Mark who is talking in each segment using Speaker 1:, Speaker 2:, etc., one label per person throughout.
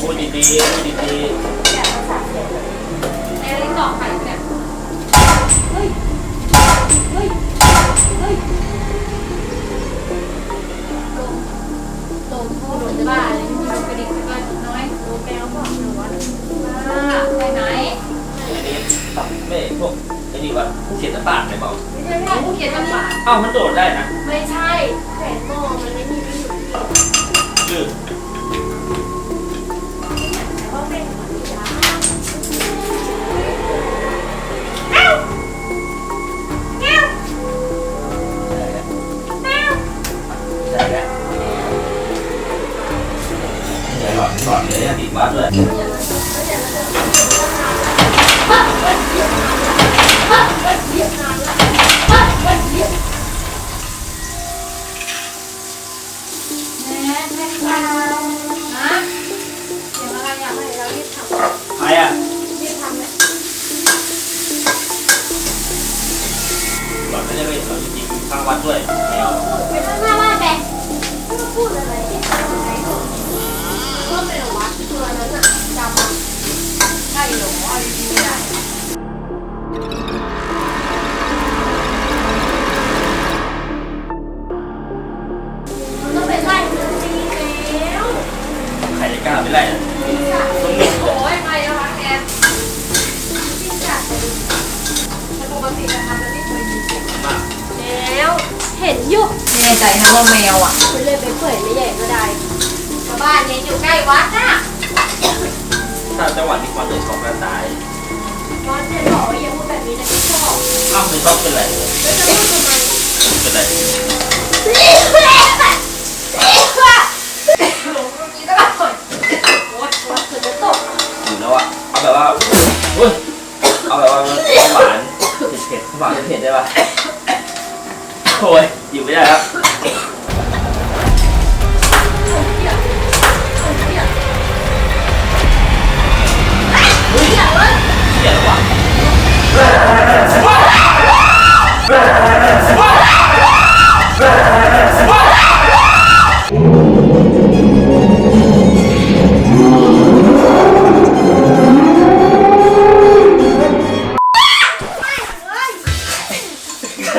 Speaker 1: พู
Speaker 2: ดดีๆพูดดี
Speaker 1: แกเสียเลยในลิ้นดอกไข่เนี่ยเฮ้ย เฮ้ย เฮ้ยลงลงโทษจะบ้าเลยมีกระดิ่งก็น้อยโดนแมวบอกหนูว่าบ้าไปไหน
Speaker 2: ๆอันนี้ตับไม่พวกไอ้นี่ว่าผู้เขียนตะปากไหนบอก
Speaker 1: ไม่ใช่ไม่ใช่ผู้เขียนลำบาก
Speaker 2: เอ้ามันโดดได้นะ
Speaker 1: ไม่ใช่แขนมอมันไม่มีไม่อยู่ที่
Speaker 2: ยืด
Speaker 1: แเล
Speaker 2: ใจ
Speaker 1: นะว่าแมวอะคุณเลยไปเปิดไม่ใหญ่ก็ได้ชาวบ้านเนี่ยอยู่ใกล้วัดน่ะ
Speaker 2: ถ้าจังหวัดที่วัดเลยชอบกระตาย
Speaker 1: วัดเนี่ยบอกว่าอย่าพูดแบบนี้นะพี่ชอบ
Speaker 2: เอ้าไม่ชอบเป็นไร
Speaker 1: แล้วจะพูดทำไม
Speaker 2: เป็นไร
Speaker 1: หลงตรงนี้ก็ได้วัดวัดคือจะตก
Speaker 2: อยู่แล้วอะเอาแบบว่าเฮ้ยเอาแบบว่าหวานเผ็ดๆหวานเผ็ดๆได้ปะโอ้ยอยู่ไม่ได้แล้ว
Speaker 1: อย่า เลย
Speaker 2: เสียแล้วว่ะ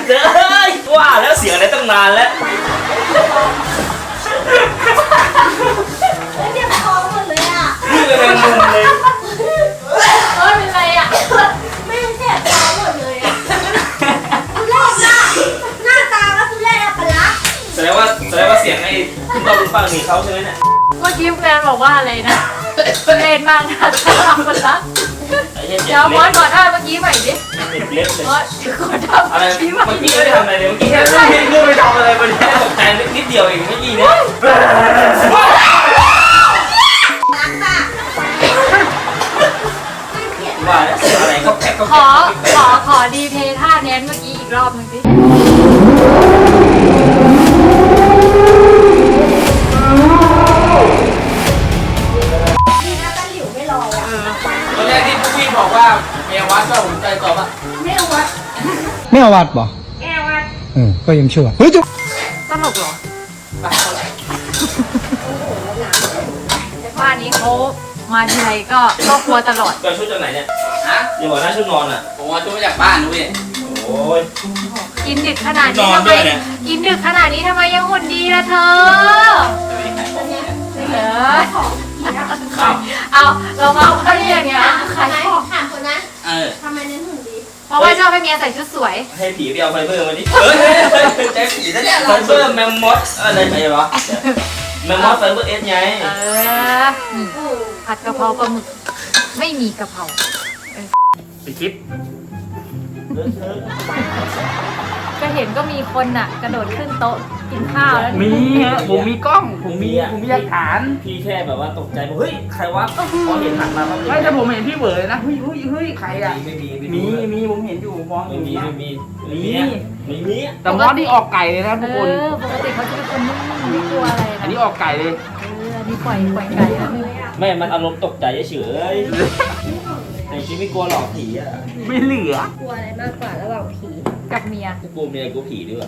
Speaker 2: เด้ยว่าแล้วเสียงอะไรตั้งนานแล้ว แสดงว่าแสดงว่าเสียงไอ้คุณต้องฟังนี่เขาใช่ไหมเนี่ย
Speaker 3: เมื่อกี้แฟนบอกว่าอะไรนะเล่นมากนะตาคนละ
Speaker 2: ไอ้เหี้ยเจ็
Speaker 3: เดี๋ยว
Speaker 2: บ
Speaker 3: มอ
Speaker 2: เล็
Speaker 3: ส
Speaker 2: บ
Speaker 3: ขอท่าเมื่อกี้ใหม่ดิ
Speaker 2: เจ็บเล็บเลย
Speaker 3: มอสขอท่า
Speaker 2: อะไร
Speaker 3: เมื่อกี้ใหม่
Speaker 2: เมื่อกี้
Speaker 3: ดิ
Speaker 2: ไม่ได้ทำอะไรเลยเมื่อกี้แค่เลื่อนไปทำอะไรมาเนี่ยตกใจนิดเดียวเองเมื่อกี้เนี่ยว่าแล้วเสียงอะไรก็แพ็กก็
Speaker 3: ขอขอขอดีเพย์ท่าแนนเมื่อกี้อีกรอบหนึงสิ
Speaker 1: ไม่
Speaker 2: เอา
Speaker 1: วัด
Speaker 4: บ่
Speaker 1: แกวัด
Speaker 4: เออก็ยังชั่วเฮ้ยจุ๊บ
Speaker 3: ตลกเหรอ
Speaker 2: ไปเท่าไหร่
Speaker 3: บ้านนี้เขามาทีไรก็ครอบครัวตลอด
Speaker 2: ก็ชุดจากไหนเนี่ย
Speaker 5: ฮะ
Speaker 2: อย่าบอกนะชุดนอนอะ
Speaker 5: ผมเอาตัวมาจากบ้านด้วย
Speaker 2: โอ้ย
Speaker 3: กินดึกขนาดนี้
Speaker 2: นอน
Speaker 3: ทำไม
Speaker 2: ด้วยเนี่ย
Speaker 3: กินดึกขนาดนี้ทำไมยังหุ่นดีล่ะเธอเออ
Speaker 2: อ้าว
Speaker 3: เอาเรามา เพราะว่าชอบให้เมียใส่ชุดสวย
Speaker 2: ให้ผีไปเอาไฟเบอร์มาดิ
Speaker 5: เฮ้ยเฮ้ยเฮ้ยใจผีซะเนี่ย
Speaker 2: ไฟเบอร์แมมมอสอะไรไปวะแมมมอสไฟเบอร์เอสไง
Speaker 3: เออนี่ผัดกะเพราปลาหมึก ไม่มีกะเพรา
Speaker 2: ไปคลิ ป
Speaker 3: ก็เห็นก็มีคนน่ะ กระโดดขึ้นโต๊ะกินข้าวแล้ว
Speaker 5: มีฮะผมมีกล้อง ผมมี ผมมีหลักฐาน
Speaker 2: พี่แค่แบบว่าตกใจบอกเฮ้ย ใครวะพอเห็นหันมาปั๊บ
Speaker 5: ไม่แต่ผมเห็นพี่เหวอเลยนะเฮ้ยเฮ้ยเฮ้ยใครอะ
Speaker 2: ไม่มี ไม่
Speaker 5: มี
Speaker 2: มี
Speaker 5: มีผมเห็นอยู่มองอ
Speaker 2: ไม่
Speaker 5: ยู่
Speaker 2: มี
Speaker 5: นะ
Speaker 2: ไม่มี
Speaker 5: มี
Speaker 2: ไม่มี
Speaker 5: แต่มอสที่ออกไก่เลยนะ
Speaker 3: เอ
Speaker 5: ทุกคน
Speaker 3: อปกติเขาจะเป็นคนนิ่งๆไม่กลัวอะไร
Speaker 5: อัน
Speaker 3: นะ
Speaker 5: นี้ออกไก่เลย
Speaker 3: เอออันนี้ปล่อยปล่อยไก่แล้ว
Speaker 2: แม่ มันอารมณ์ตกใจเฉย แต่จริงไม่กลัวหรอกผีอะ
Speaker 5: ไม่เหลือ
Speaker 1: กลัวอะไรมากกว่าระหว่างผี
Speaker 3: กับเมีย
Speaker 1: กูกลัวเมียกูผีด้วย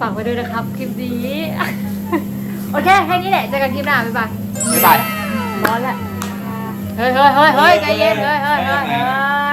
Speaker 3: ฝากไว้ด้วยนะครับคลิปนี้ โอเคแค่นี้แหละเจอกันคลิปหน้าบ๊ายบาย
Speaker 5: บ๊ายบาย
Speaker 3: ร้อนแหละเฮ้ยเฮ้ยเฮ้ยเฮ้ยใจเย็นเฮ้ยเฮ้ยเฮ้ยเฮ้ย